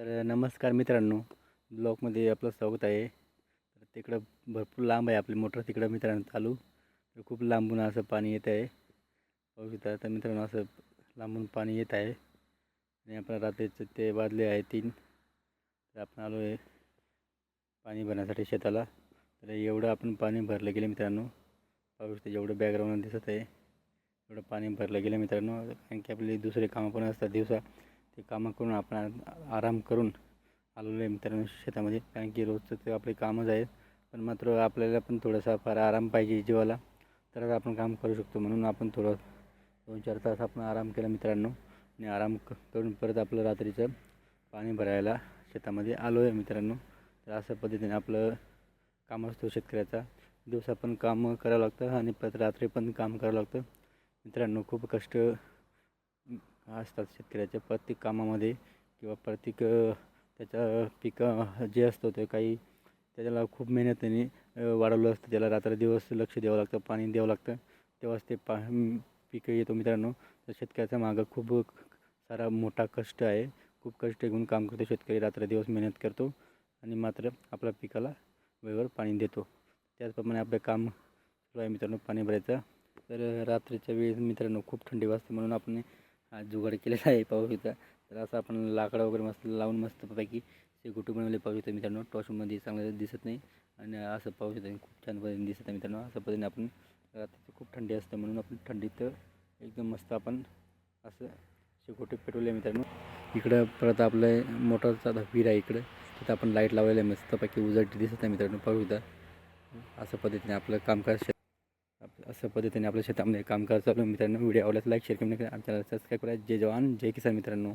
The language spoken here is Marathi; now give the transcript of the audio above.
तर नमस्कार मित्रांनो ब्लॉकमध्ये आपलं स्वागत आहे. तर तिकडं भरपूर लांब आहे आपली मोटर तिकडं मित्रांनो चालू. तर खूप लांबून असं पाणी येत आहे. पाहू शकता तर मित्रांनो असं लांबून पाणी येत आहे. आणि आपण रात्रीचं ते वाजले आहे तीन. तर आपण आलो आहे पाणी भरण्यासाठी शेताला. तर एवढं आपण पाणी भरलं गेलं मित्रांनो. पाहू शकता एवढं बॅकग्राऊंड दिसत आहे. एवढं पाणी भरलं गेलं मित्रांनो. कारण की आपले दुसरे कामं पण असतात दिवसा. ते कामं करून आपण आराम करून आलेलो आहे मित्रांनो शेतामध्ये. कारण की रोजचं ते आपले कामच आहे पण मात्र आपल्याला पण थोडासा फार आराम पाहिजे जीवाला. तरच आपण काम करू शकतो. म्हणून आपण थोडं दोन चार तास आपण आराम केला मित्रांनो. आणि आराम क करून परत आपलं रात्रीचं पाणी भरायला शेतामध्ये आलो आहे मित्रांनो. तर अशा पद्धतीने आपलं काम असतो शेतकऱ्याचा. दिवसा पण काम करावं लागतं आणि परत रात्री पण काम करावं लागतं. मित्रांनो खूप कष्ट असतात शेतकऱ्याच्या प्रत्येक कामामध्ये किंवा प्रत्येक त्याच्या पिकं जे असतं ते काही त्याच्याला खूप मेहनतीने वाढवलं असतं. त्याला रात्रदिवस लक्ष द्यावं लागतं पाणी द्यावं लागतं. तेव्हाच ते पा पिकं येतो मित्रांनो. तर शेतकऱ्याच्या मागं खूप सारा मोठा कष्ट आहे. खूप कष्ट घेऊन काम करतो शेतकरी. रात्रदिवस मेहनत करतो आणि मात्र आपल्या पिकाला वेळेवर पाणी देतो. त्याचप्रमाणे आपलं काम सुरू आहे मित्रांनो पाणी भरायचं. तर रात्रीच्या वेळेस मित्रांनो खूप थंडी वाजते म्हणून आपण जुगाड केलेला आहे पाहू शकता तर असं आपण लाकडं वगैरे मस्त लावून मस्तपैकी शेकोटी बनवले पाहू शकता मित्रांनो. टॉशमध्ये चांगलं दिसत नाही. आणि असं पाहू शकता खूप छान पद्धतीने दिसत आहे मित्रांनो. अशा पद्धतीने आपण रात्रीचं खूप थंडी असते म्हणून आपण थंडीत एकदम मस्त आपण असं शेकोटी पेटवले मित्रांनो. इकडं परत आपलं मोटरचा विहीर आहे इकडं. तिथं आपण लाइट लावलेलं आहे. मस्तपैकी उजळटी दिसत आहे मित्रांनो पाहू शकता अशा पद्धतीने आपलं कामकाज अशा पद्धतीने आपल्या शेतामध्ये कामकाज चालू मित्रांनो व्हिडिओ आवडल्यास लाईक शेअर करून आमच्या सबस्क्राईब करा. जय जवान जय किसान मित्रांनो.